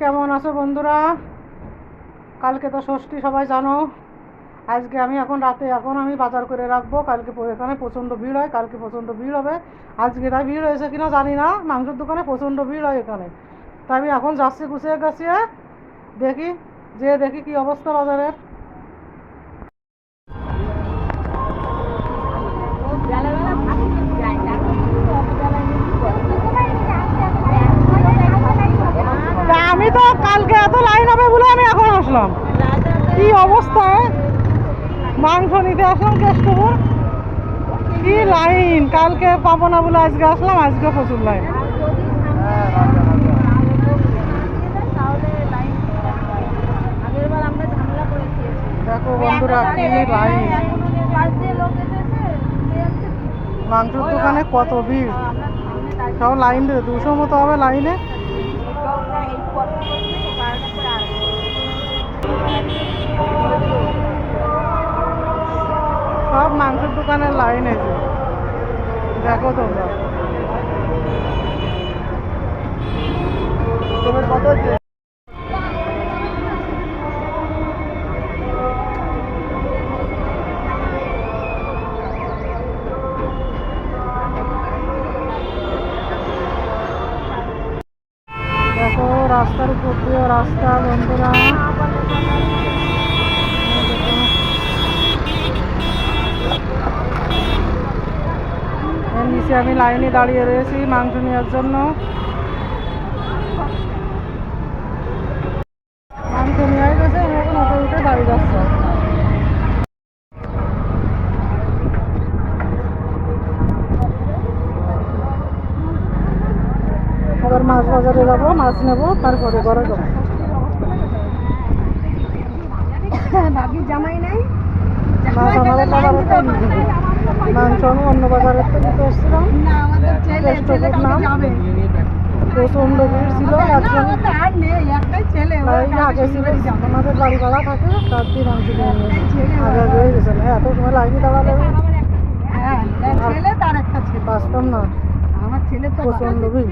কেমন আছো বন্ধুরা? কালকে তো ষষ্ঠী, সবাই জানো। আজকে আমি এখন রাতে এখন আমি বাজার করে রাখব। কালকে এখানে প্রচণ্ড ভিড় হয়, কালকে প্রচণ্ড ভিড় হবে। আজকে তাই ভিড় হয়েছে কিনা জানি না। মাংসের দোকানে প্রচণ্ড ভিড় হয় এখানে। তাই আমি এখন যাচ্ছি গুছিয়ে গাছিয়ে দেখি যে দেখি কি অবস্থা বাজারের। তা কালকে এত লাইন হবে বলে আমি এখন আসলাম। কি অবস্থা মাংস নিতে আসলাম কেষ্টপুর। কি লাইন, কালকে পাবো না বলে আজকে আসলাম, আজকে প্রচুর লাইন। দেখো বন্ধুরা, কি লাইন। মাংসের দোকানে কত ভিড়? সব লাইন দুশো মতো হবে লাইনে। সব মাংসের দোকানের লাইন আছে দেখো তোমরা। দেখো রাস্তার উপর দিয়ে রাস্তা, বন্ধুরা। নিচে আমি লাইনে দাঁড়িয়ে রয়েছি মাংস নেওয়ার জন্য। মাংস নিয়ে গেছে এখন উঠে বাড়ি যাচ্ছি। আবার মাছ বাজারে যাব মাছ নেব তারপরে ঘরে যাব। জামাই নাই? মাছ আমাদের বাজারে তো মাংস আমি অন্য নিতে এসেছিলাম। ভিড় ছিল আগে ছিল আমাদের বাড়ি ভাড়া থাকে তার মাংস আগে হয়ে গেছে এত সময় লাইনে দাঁড়ালে। হ্যাঁ তার একটা ছেলে। বাঁচতাম না। আমার ছেলে তো প্রচণ্ড ভিড়।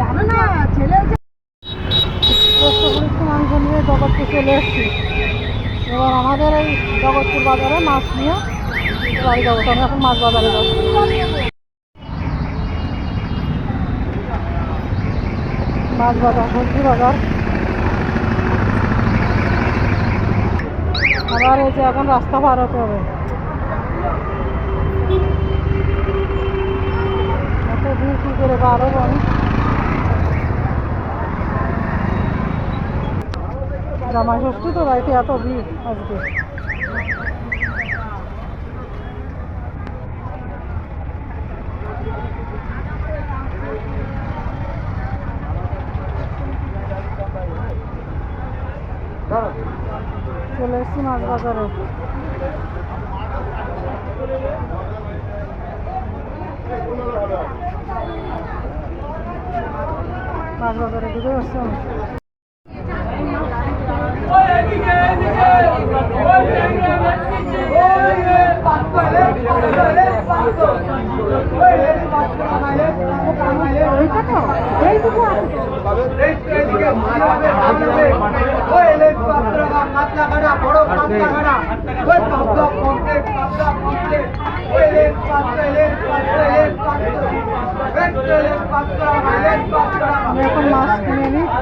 জানো না ছেলে কষ্ট করে মাংস নিয়ে জগৎপুর চলে এসেছি এবার আমাদের এই জগৎপুর বাজারে মাছ নিয়ে বাড়ি যাব। তো আমি এখন মাছ বাজারে মাছ বাজার সবজি বাজার। আবার এই যে এখন রাস্তা পার হতে হবে। দূর কী করে পার আমি জামাই ষষ্ঠী তো বাড়িতে এত ভিড় আজকে। চলে এসছি মাছ বাজারে মাছ বাজারে ঢুকে আসছি আমি এইটা তো এইটুকু আছে আমি এখন মাছ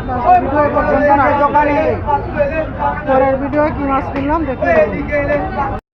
কিনে নিই ভিডিও পর্যন্ত না পরের ভিডিও কি মাছ কিনলাম।